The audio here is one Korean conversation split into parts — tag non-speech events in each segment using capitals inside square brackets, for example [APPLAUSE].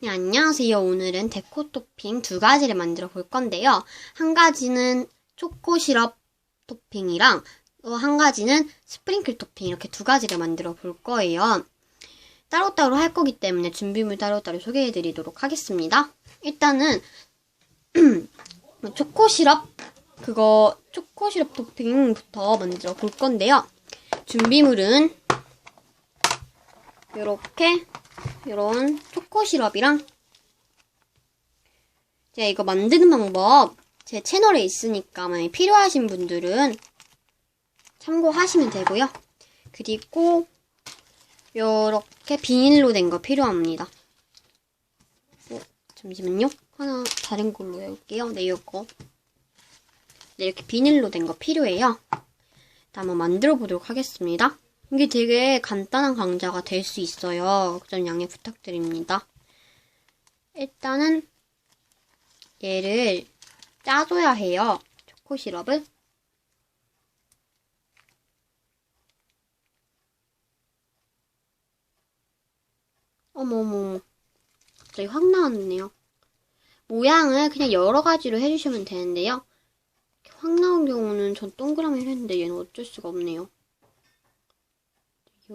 네, 안녕하세요. 오늘은 데코 토핑 두 가지를 만들어 볼 건데요. 한 가지는 초코 시럽 토핑이랑 또 한 가지는 스프링클 토핑 이렇게 두 가지를 만들어 볼 거예요. 따로따로 할 거기 때문에 준비물 따로따로 소개해 드리도록 하겠습니다. 일단은 [CLEARS THROAT] 초코 시럽 그거 초코 시럽 토핑부터 만들어 볼 건데요. 준비물은 이렇게 이런 초코 시럽이랑 제가 이거 만드는 방법 제 채널에 있으니까 만약 필요하신 분들은 참고하시면 되고요. 그리고 이렇게 비닐로 된 거 필요합니다. 어, 잠시만요. 하나 다른 걸로 해볼게요. 네, 이거. 네, 이렇게 비닐로 된 거 필요해요. 일단 한번 만들어 보도록 하겠습니다. 이게 되게 간단한 강좌가 될 수 있어요. 좀 양해 부탁드립니다. 일단은 얘를 짜줘야 해요. 초코 시럽을. 어머머. 갑자기 확 나왔네요. 모양을 그냥 여러 가지로 해주시면 되는데요. 확 나온 경우는 전 동그라미를 했는데 얘는 어쩔 수가 없네요.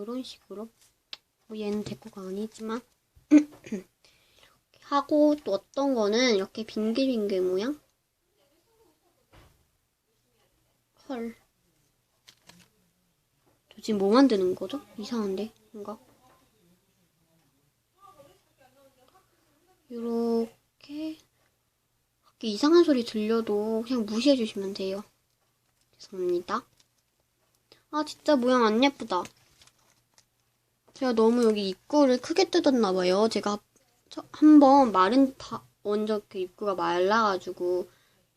이런 식으로 뭐 얘는 데코가 아니지만 이렇게 [CLEARS THROAT] 하고 또 어떤 거는 이렇게 빙글빙글 모양 헐. 저 지금 뭐 만드는 거죠? 이상한데 뭔가 이렇게 밖에 이상한 소리 들려도 그냥 무시해 주시면 돼요. 죄송합니다. 아 진짜 모양 안 예쁘다. 제가 너무 여기 입구를 크게 뜯었나 봐요. 제가 한번 마른 다 먼저 그 입구가 말라가지고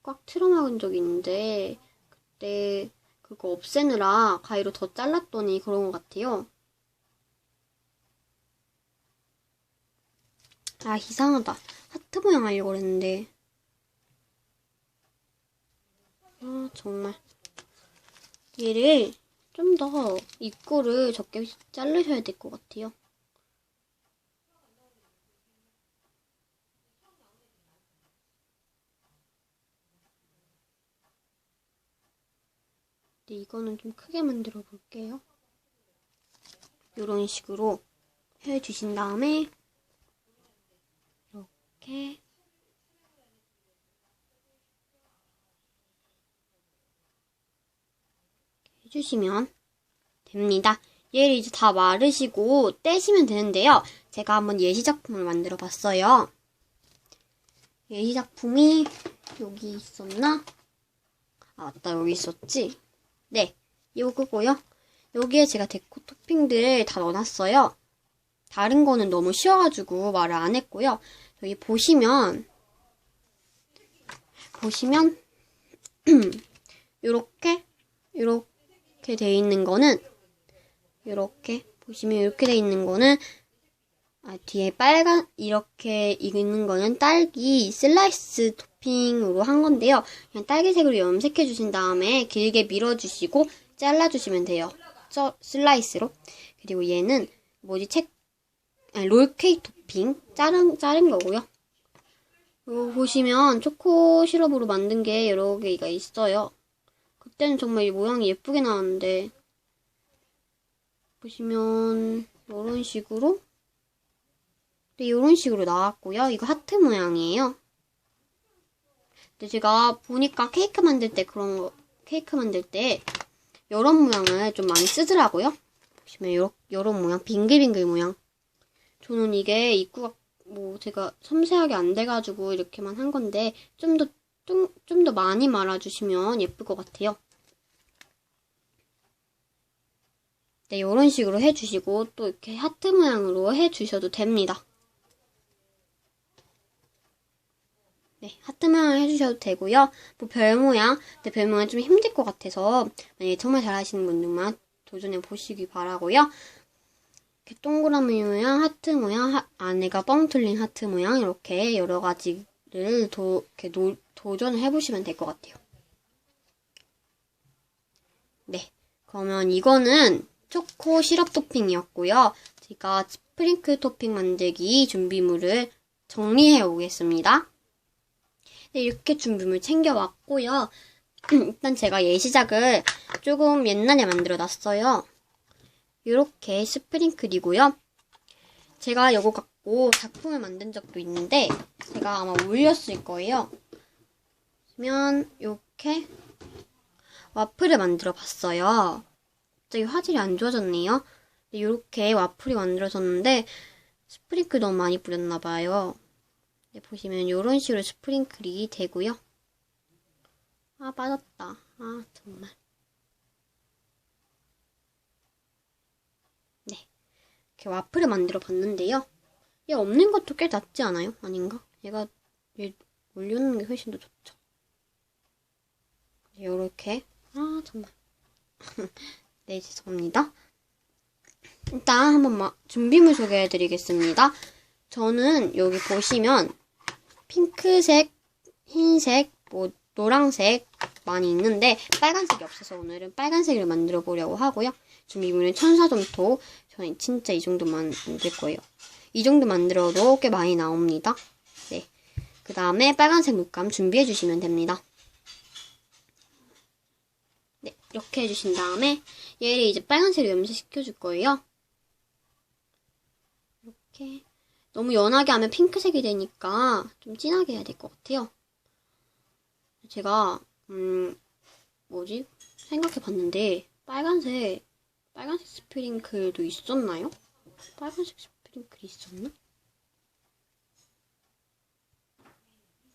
꽉 틀어막은 적이 있는데 그때 그거 없애느라 가위로 더 잘랐더니 그런 것 같아요. 아 이상하다. 하트 모양 하려고 그랬는데 아 정말 얘를 좀 더 입구를 적게 자르셔야 될 것 같아요. 네, 이거는 좀 크게 만들어 볼게요. 이런 식으로 해주신 다음에 이렇게 해주시면 됩니다. 얘를 이제 다 마르시고 떼시면 되는데요. 제가 한번 예시 작품을 만들어 봤어요. 예시 작품이 여기 있었나? 아, 맞다. 여기 있었지? 네. 요거고요. 여기에 제가 데코 토핑들 다 넣어놨어요. 다른 거는 너무 쉬워가지고 말을 안 했고요. 여기 보시면 보시면 [CLEARS THROAT] 요렇게 요렇게 돼 있는 거는 요렇게 보시면 이렇게 돼 있는 거는 아, 뒤에 빨간 이렇게 있는 거는 딸기 슬라이스 토핑으로 한 건데요. 그냥 딸기색으로 염색해 주신 다음에 길게 밀어 주시고 잘라 주시면 돼요. 저 슬라이스로. 그리고 얘는 뭐지 책 아니, 롤케이크 토핑 자른 자른 거고요. 보시면 초코 시럽으로 만든 게 여러 개가 있어요. 그때는 정말 이 모양이 예쁘게 나왔는데 보시면 이런 식으로 네, 이런 식으로 나왔고요. 이거 하트 모양이에요. 근데 제가 보니까 케이크 만들 때 그런 거 케이크 만들 때 이런 모양을 좀 많이 쓰더라고요. 보시면 요런, 요런 모양 빙글빙글 모양 저는 이게 입구가 뭐 제가 섬세하게 안 돼가지고 이렇게만 한 건데 좀 더좀좀더 많이 말아주시면 예쁠 것 같아요. 네, 이런 식으로 해주시고 또 이렇게 하트 모양으로 해주셔도 됩니다. 네, 하트 모양을 해주셔도 되고요. 뭐 별 모양, 근데 별 모양 좀 힘들 것 같아서 만약에 정말 잘하시는 분들만 도전해 보시기 바라고요. 이렇게 동그라미 모양, 하트 모양, 하, 안에가 뻥 뚫린 하트 모양 이렇게 여러 가지를 도, 이렇게 노, 도전을 해보시면 될 것 같아요. 네, 그러면 이거는 초코 시럽 토핑이었고요. 제가 스프링클 토핑 만들기 준비물을 정리해 오겠습니다. 네, 이렇게 준비물 챙겨왔고요. [CLEARS THROAT] 일단 제가 예시작을 조금 옛날에 만들어 놨어요. 이렇게 스프링클이고요. 제가 이거 갖고 작품을 만든 적도 있는데 제가 아마 올렸을 거예요. 그러면 이렇게 와플을 만들어 봤어요. 갑자기 화질이 안 좋아졌네요. 이렇게 와플이 만들어졌는데 스프링클 너무 많이 뿌렸나 봐요. 네, 보시면 이런 식으로 스프링클이 되고요. 아 빠졌다. 아 정말. 네, 이렇게 와플을 만들어 봤는데요. 얘 없는 것도 꽤 낫지 않아요? 아닌가? 얘가 얘 올려놓는 게 훨씬 더 좋죠. 이렇게 아 정말. [LAUGHS] 네 죄송합니다. 일단 한번 막 준비물 소개해 드리겠습니다. 저는 여기 보시면 핑크색, 흰색, 뭐 노랑색 많이 있는데 빨간색이 없어서 오늘은 빨간색을 만들어 보려고 하고요. 준비물은 천사점토. 저는 진짜 이 정도만 만들 거예요. 이 정도 만들어도 꽤 많이 나옵니다. 네. 그 다음에 빨간색 물감 준비해 주시면 됩니다. 네, 이렇게 해주신 다음에 얘를 이제 빨간색으로 염색시켜 줄 거예요. 이렇게 너무 연하게 하면 핑크색이 되니까 좀 진하게 해야 될 것 같아요. 제가 음 뭐지 생각해 봤는데 빨간색 빨간색 스프링클도 있었나요? 빨간색 스프링클이 있었나?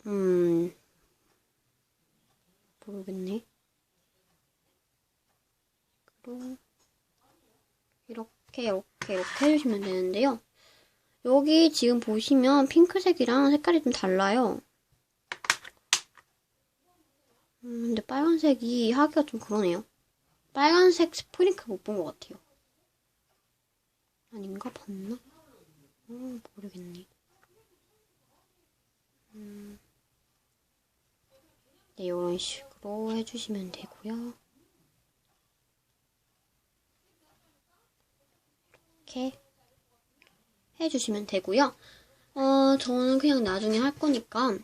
음 모르겠네. 그리고 이렇게 이렇게 이렇게 해주시면 되는데요. 여기 지금 보시면 핑크색이랑 색깔이 좀 달라요. 음, 근데 빨간색이 하기가 좀 그러네요. 빨간색 스프링클 못본 것 같아요. 아닌가? 봤나? 어, 모르겠네. 음, 네, 이런 식으로 해주시면 되고요. 이렇게 해주시면 되고요. 어, 저는 그냥 나중에 할 거니까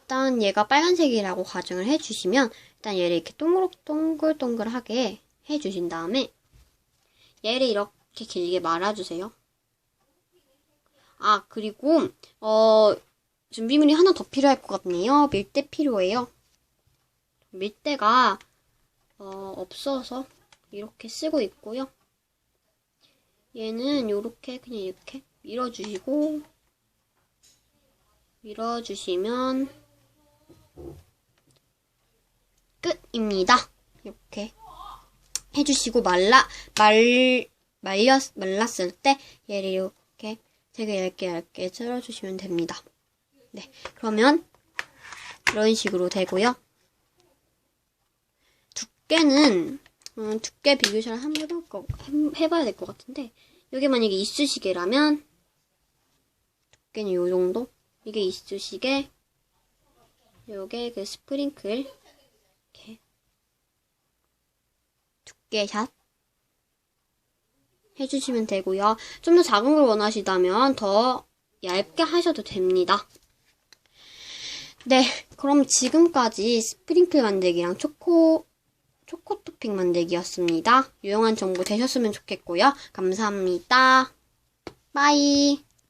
일단 얘가 빨간색이라고 가정을 해주시면 일단 얘를 이렇게 동글, 동글동글하게 해주신 다음에 얘를 이렇게 길게 말아주세요. 아, 그리고 어, 준비물이 하나 더 필요할 것 같네요. 밀대 필요해요. 밀대가 어, 없어서 이렇게 쓰고 있고요. 얘는 이렇게 그냥 이렇게 밀어주시고 밀어주시면 끝입니다. 이렇게 해주시고 말라 말 말렸 말랐을 때 얘를 이렇게 되게 얇게 얇게 썰어주시면 됩니다. 네, 그러면 이런 식으로 되고요. 두께는 음, 두께 비교를 한번 해볼 거, 해 봐야 될 것 같은데 여기 만약에 이쑤시개라면 두께는 요 정도 이게 이쑤시개 요게 그 스프링클 이렇게 두께 샷 해주시면 되고요. 좀 더 작은 걸 원하시다면 더 얇게 하셔도 됩니다. 네, 그럼 지금까지 스프링클 만들기랑 초코 초코 토핑 만들기였습니다. 유용한 정보 되셨으면 좋겠고요. 감사합니다. 빠이.